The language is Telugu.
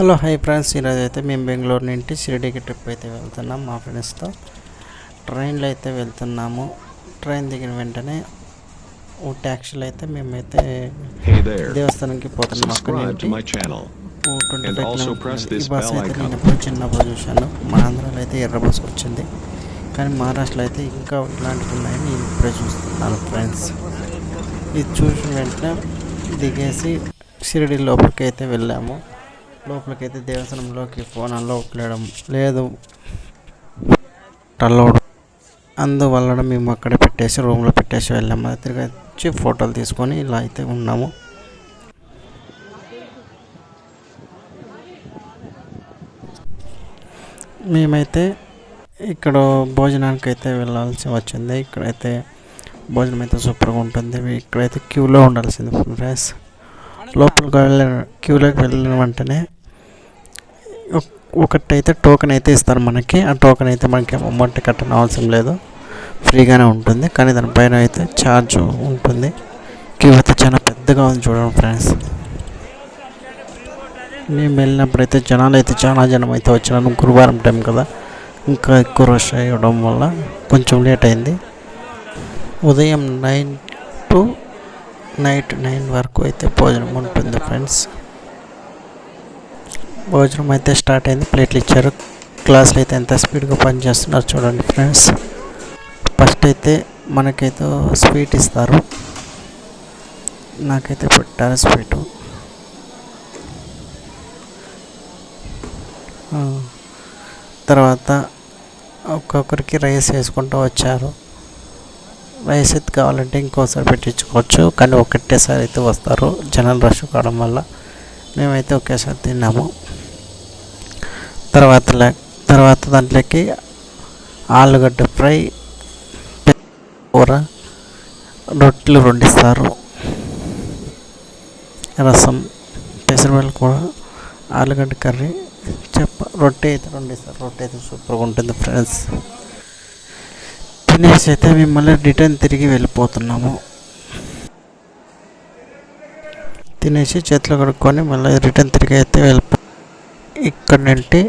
Hello hi friends. ఈరోజు అయితే మేము బెంగళూరు నుండి షిరిడీకి ట్రిప్ అయితే వెళ్తున్నాం మా ఫ్రెండ్స్తో. ట్రైన్లో అయితే వెళ్తున్నాము. ట్రైన్ దిగిన వెంటనే ఓ ట్యాక్సీలో అయితే మేమైతే. దేవస్థానంకి పోతున్నాం అక్కడి. ఓ ట్వంటీ ఫైవ్ ఈ బస్ అయితే. నేను ఎప్పుడు చిన్నప్పుడు చూశాను. మా ఆంధ్రాలో అయితే ఎర్ర బస్ వచ్చింది. కానీ మహారాష్ట్రలో అయితే ఇంకా ఇలాంటివి ఉన్నాయని నేను ఇప్పుడే చూస్తున్నాను ఫ్రెండ్స్. ఇది చూసిన వెంటనే దిగేసి షిరిడి లోపలికి అయితే వెళ్ళాము. లోపలికి అయితే దేవస్థానంలోకి ఫోన్ అలౌట్ చేయడం లేదు. అలౌడ్ అందువలన మేము అక్కడ పెట్టేసి రూమ్లో పెట్టేసి వెళ్ళాము. తిరిగి వచ్చి ఫోటోలు తీసుకొని ఇలా అయితే ఉన్నాము. మేమైతే ఇక్కడ భోజనానికి అయితే వెళ్ళాల్సి వచ్చింది. ఇక్కడైతే భోజనం అయితే సూపర్గా ఉంటుంది. ఇక్కడైతే క్యూలో ఉండాల్సింది ఫ్రెండ్స్ లోపలికి వెళ్ళిన క్యూలోకి వెళ్ళిన వెంటనే ఒక- ఒకటైతే టోకెన్ అయితే ఇస్తారు మనకి. ఆ టోకెన్ అయితే మనకి అమౌంట్ కట్టని అవసరం లేదు. ఫ్రీగానే ఉంటుంది. కానీ దానిపైన అయితే ఛార్జ్ ఉంటుంది. క్యూ అయితే చాలా పెద్దగా ఉంది చూడండి ఫ్రెండ్స్ మేము వెళ్ళినప్పుడు అయితే జనాలు అయితే చాలా జనం అయితే వచ్చినాను గురువారం టైం కదా. ఇంకా ఎక్కువ రష్ అయ్యడం వల్ల కొంచెం లేట్ అయింది. ఉదయం నైన్ టు నైట్ నైన్ వరకు అయితే భోజనం ఉంటుంది ఫ్రెండ్స్. భోజనం అయితే స్టార్ట్ అయింది. ప్లేట్లు ఇచ్చారు. క్లాసులు అయితే ఎంత స్పీడ్గా పనిచేస్తున్నారు చూడండి ఫ్రెండ్స్. ఫస్ట్ అయితే మనకైతే స్వీట్ ఇస్తారు. నాకైతే పెట్టారు స్వీటు. తర్వాత ఒక్కొక్కరికి రైస్ వేసుకుంటూ వచ్చారు. వయసెత్ కావాలంటే ఇంకోసారి పెట్టించుకోవచ్చు. కానీ ఒకటేసారి అయితే వస్తారు. జనాలు రష్ కావడం వల్ల మేమైతే ఒకేసారి తిన్నాము. తర్వాత తర్వాత దాంట్లోకి ఆలుగడ్డ ఫ్రై కూర రొట్టెలు వండిస్తారు. రసం పెసరపల్లి కూర ఆలుగడ్డ కర్రీ చెప్ప రొట్టె అయితే వండిస్తారు. రొట్టె అయితే సూపర్గా ఉంటుంది ఫ్రెండ్స్. తినేసి అయితే మేము మళ్ళీ రిటర్న్ తిరిగి వెళ్ళిపోతున్నాము. తినేసి చేతిలో కడుక్కొని మళ్ళీ రిటర్న్ తిరిగి అయితే వెళ్ళిపో ఇక్కడ నుండి